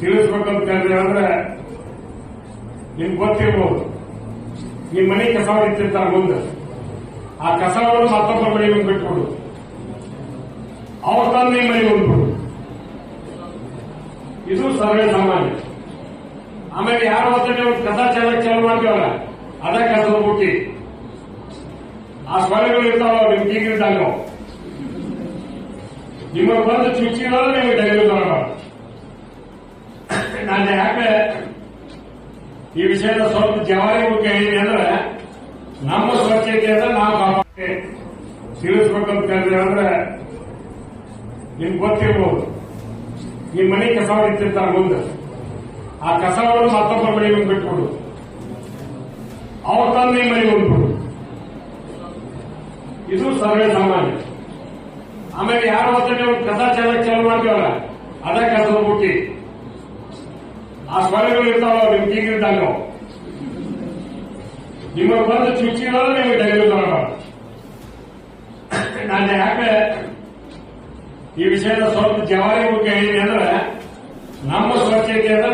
ತಿಳಿಸ್ಬೇಕಂತ ಹೇಳಿದ್ರೆ ಅಂದ್ರೆ ನಿಮ್ಗೆ ಗೊತ್ತಿರ್ಬೋದು. ನಿಮ್ ಮನೆ ಕಸ ಇಟ್ಟಿರ್ತಾರೆ ಮುಂದೆ. ಆ ಕಸವನ್ನು ಮತ್ತೊಬ್ಬರ ಮನೆಗೆ ಬಿಟ್ಬಿಡು. ಅವ್ರ ತಂದೆ ನಿಮ್ಮ ಮನೆಗೆ ಬಂದ್ಬಿಡು. ಇದು ಸರ್ವೇ ಸಾಮಾನ್ಯ. ಆಮೇಲೆ ಯಾರು ಒಂದು ಕಸ ಚಾಲ ಚಾಲು ಮಾಡ್ತೀವಲ್ಲ? ಅದೇ ಕಸದ ಬುಟ್ಟಿ. ಆ ಸ್ವಾಮಿಗಳು ಇರ್ತಾವ ನಿಮ್ ಕೀಗಿದ್ದಾಗ ನಿಮಗೆ ಬಂದು ಚುಚ್ಚಿರೋದು ನಿಮಗೆ ಡೈಲಿ ನಾನು ಯಾಕೆ ಈ ವಿಷಯದ ಸ್ವಲ್ಪ ಜವಾರಿ ಬಗ್ಗೆ ಏನಿದೆ ಅಂದ್ರೆ ನಮ್ಮ ಸ್ವಚ್ಛತೆಯನ್ನ ನಾವು ತಿಳಿಸ್ಬೇಕಂತ ಹೇಳಿದ್ರೆ ಅಂದ್ರೆ ನಿಮ್ಗೆ ಗೊತ್ತಿರ್ಬೋದು. ಈ ಮನೆ ಕಸ ಇಟ್ಟಿರ್ತಾರೆ ಮುಂದೆ. ಆ ಕಸವನ್ನು ಮತ್ತೊಬ್ಬರ ಮನೆಗೆ ಬಿಟ್ಬಿಡು. ಅವ್ರ ತಂದೆ ಮನೆ ಮನೆಗೆ ಬಂದ್ಬಿಡು ಇದು ಸರ್ವೇ ಸಾಮಾನ್ಯ. ಆಮೇಲೆ ಯಾರು ಒಂದು ಕಸ ಚಾಲಕ್ ಚಾಲು ಮಾಡ್ತೀವಲ್ಲ? ಅದ ಕಸದ ಬುಟ್ಟಿ. ಆ ಸೊಳ್ಳೆಗಳು ಇರ್ತಾವ ನಿಮ್ ನಾವು ನಿಮಗೆ ಬಂದು ಚುಚ್ಚಿರೋದು ನಿಮಗೆ ಡೈಲಿ ಬರೋಣ ನಾನು ಯಾಕೆ ಈ ವಿಷಯದ ಸ್ವಲ್ಪ ಜವಾರಿ ಮುಖ್ಯ ಹೇಳಿದೆ ಅಂದ್ರೆ, ನಮ್ಮ ಸ್ವಚ್ಛತೆ ಅಂದ್ರೆ